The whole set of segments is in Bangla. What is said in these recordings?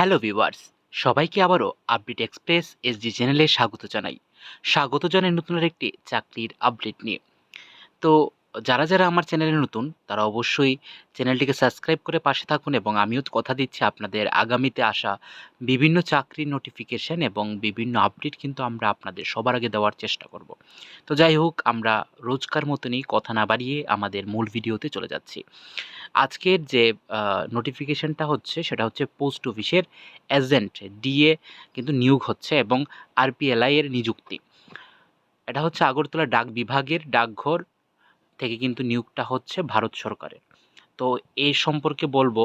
হ্যালো ভিউয়ার্স, সবাইকে আবারও আপডেট এক্সপ্রেস এসজি চ্যানেলে স্বাগত জানাই। স্বাগত জানাই নতুন একটি চাকরির আপডেট নিয়ে। তো যারা যারা আমার চ্যানেলে নতুন, তারা অবশ্যই চ্যানেলটিকে সাবস্ক্রাইব করে পাশে থাকুন এবং আমিও কথা দিচ্ছি আপনাদের আগামীতে আসা বিভিন্ন চাকরির নোটিফিকেশন এবং বিভিন্ন আপডেট কিন্তু আমরা আপনাদের সবার আগে দেওয়ার চেষ্টা করব। তো যাই হোক, আমরা রোজকার মতনই কথা না বাড়িয়ে আমাদের মূল ভিডিওতে চলে যাচ্ছি। আজকের যে নোটিফিকেশনটা হচ্ছে সেটা হচ্ছে পোস্ট অফিসের এজেন্ট ডিএ কিন্তু নিয়োগ হচ্ছে এবং আরপিএলআই এর নিযুক্তি। এটা হচ্ছে আগরতলা ডাক বিভাগের ডাকঘর থেকে কিন্তু নিয়োগটা হচ্ছে ভারত সরকারের। তো এই সম্পর্কে বলব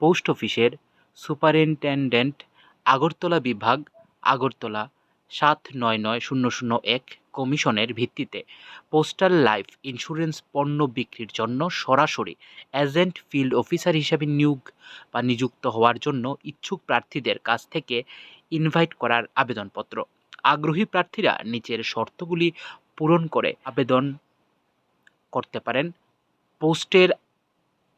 পোস্ট অফিসের সুপারিনটেন্ডেন্ট আগরতলা বিভাগ, আগরতলা সাত নয় নয় শূন্য শূন্য এক কমিশনের ভিত্তিতে পোস্টাল লাইফ ইন্স্যুরেন্স পণ্য বিক্রির জন্য সরাসরি এজেন্ট ফিল্ড অফিসার হিসেবে নিয়োগ বা নিযুক্ত হওয়ার জন্য ইচ্ছুক প্রার্থীদের কাছ থেকে ইনভাইট করার আবেদনপত্র। আগ্রহী প্রার্থীরা নিচের শর্তগুলি পূরণ করে আবেদন করতে পারেন। পোস্টের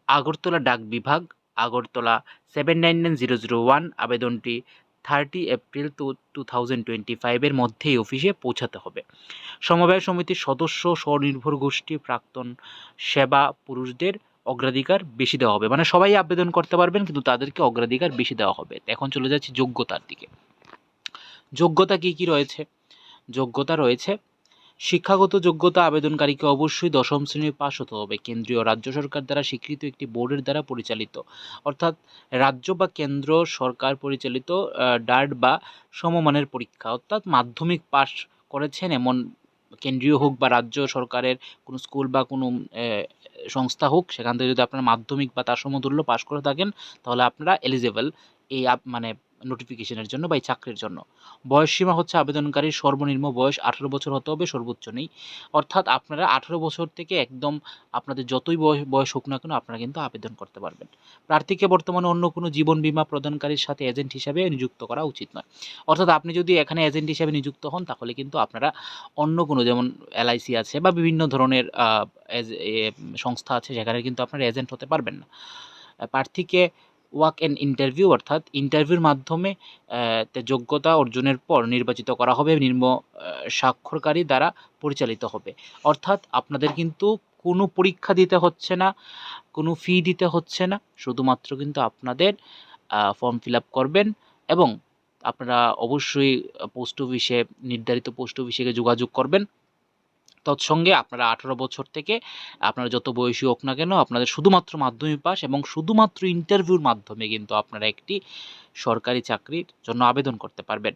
আগরতলা ডাক বিভাগ, Agartala seven nine nine zero zero one আবেদনটি thirty April to two thousand twenty ফাইভের মধ্যেই অফিসে পৌঁছাতে হবে। সমবায় সমিতির সদস্য, স্বনির্ভর গোষ্ঠী, প্রাক্তন সেবা পুরুষদের অগ্রাধিকার বেশি দেওয়া হবে। মানে সবাই আবেদন করতে পারবেন, কিন্তু তাদেরকে অগ্রাধিকার বেশি দেওয়া হবে। এখন চলে যাচ্ছি যোগ্যতার দিকে। যোগ্যতা কি কি রয়েছে? যোগ্যতা রয়েছে শিক্ষাগত যোগ্যতা আবেদনকারীকে অবশ্যই দশম শ্রেণি পাশ হতে হবে। কেন্দ্রীয় রাজ্য সরকার দ্বারা স্বীকৃত একটি বোর্ডের দ্বারা পরিচালিত। অর্থাৎ রাজ্য বা কেন্দ্র সরকার পরিচালিত ডার্ট বা সমমানের পরীক্ষা। অর্থাৎ মাধ্যমিক পাশ করেছেন এমন কেন্দ্রীয় হোক বা রাজ্য সরকারের কোনো স্কুল বা কোনো সংস্থা হোক, সেখান থেকে যদি আপনারা মাধ্যমিক বা তার সমতুল্য পাশ করে থাকেন, তাহলে আপনারা এলিজেবল এই মানে নোটিফিকেশনের জন্য বা এই চাকরির জন্য। বয়সসীমা হচ্ছে আবেদনকারীর সর্বনিম্ন বয়স আঠেরো বছর হতে হবে, সর্বোচ্চ নেই। অর্থাৎ আপনারা আঠেরো বছর থেকে একদম আপনাদের যতই বয়স বয়স হোক না কেন আপনারা কিন্তু আবেদন করতে পারবেন। প্রার্থীকে বর্তমানে অন্য কোনো জীবন বিমা প্রদানকারীর সাথে এজেন্ট হিসাবে নিযুক্ত করা উচিত নয়। অর্থাৎ আপনি যদি এখানে এজেন্ট হিসাবে নিযুক্ত হন, তাহলে কিন্তু আপনারা অন্য কোনো যেমন এলআইসি আছে বা বিভিন্ন ধরনের সংস্থা আছে, সেখানে কিন্তু আপনারা এজেন্ট হতে পারবেন না। প্রার্থীকে ওয়াক এন ইন্টারভিউ, অর্থাৎ ইন্টারভিউর মাধ্যমে যোগ্যতা অর্জনের পর নির্বাচিত করা হবে, নিম্ন স্বাক্ষরকারী দ্বারা পরিচালিত হবে। অর্থাৎ আপনাদের কিন্তু কোনো পরীক্ষা দিতে হচ্ছে না, কোনো ফি দিতে হচ্ছে না, শুধুমাত্র কিন্তু আপনাদের ফর্ম ফিল করবেন এবং আপনারা অবশ্যই পোস্ট অফিসে নির্ধারিত পোস্ট অফিসে যোগাযোগ করবেন। তৎসঙ্গে আপনারা আঠারো বছর থেকে আপনারা যত বয়সী হোক না কেন আপনাদের শুধুমাত্র মাধ্যমিক পাস এবং শুধুমাত্র ইন্টারভিউর মাধ্যমে কিন্তু আপনারা একটি সরকারি চাকরির জন্য আবেদন করতে পারবেন।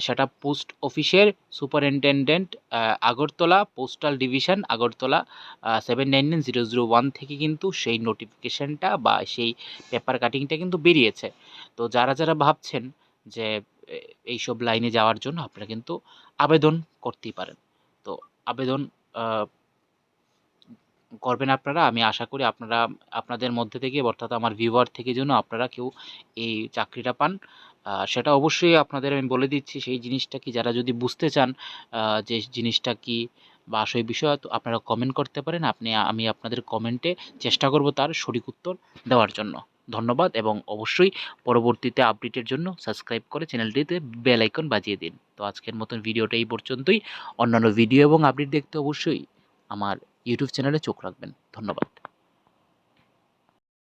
সেটা পোস্ট অফিসের superintendent Agartala postal division, Agartala seven nine nine zero zero one থেকে কিন্তু সেই নোটিফিকেশনটা বা সেই পেপার কাটিংটা কিন্তু বেরিয়েছে। তো যারা যারা ভাবছেন যে এইসব লাইনে যাওয়ার জন্য আপনারা কিন্তু আবেদন করতেই পারেন। আবেদন করবেন আপনারা। আমি আশা করি আপনারা, আপনাদের মধ্যে থেকে অর্থাৎ আমার ভিউয়ার থেকে যেন আপনারা কেউ এই চাকরিটা পান। সেটা অবশ্যই আপনাদের আমি বলে দিচ্ছি, সেই জিনিসটা কি যারা যদি বুঝতে চান যে জিনিসটা কি বা সেই বিষয়ে, তো আপনারা কমেন্ট করতে পারেন। আপনি, আমি আপনাদের কমেন্টে চেষ্টা করব তার সঠিক উত্তর দেওয়ার জন্য। ধন্যবাদ এবং অবশ্যই পরবর্তীতে আপডেটের জন্য সাবস্ক্রাইব করে চ্যানেলটিতে বেল আইকন বাজিয়ে দিন। তো আজকের মতন ভিডিওটা এই পর্যন্তই। অন্যান্য ভিডিও এবং আপডেট দেখতে অবশ্যই আমার ইউটিউব চ্যানেলে চোখ রাখবেন। ধন্যবাদ।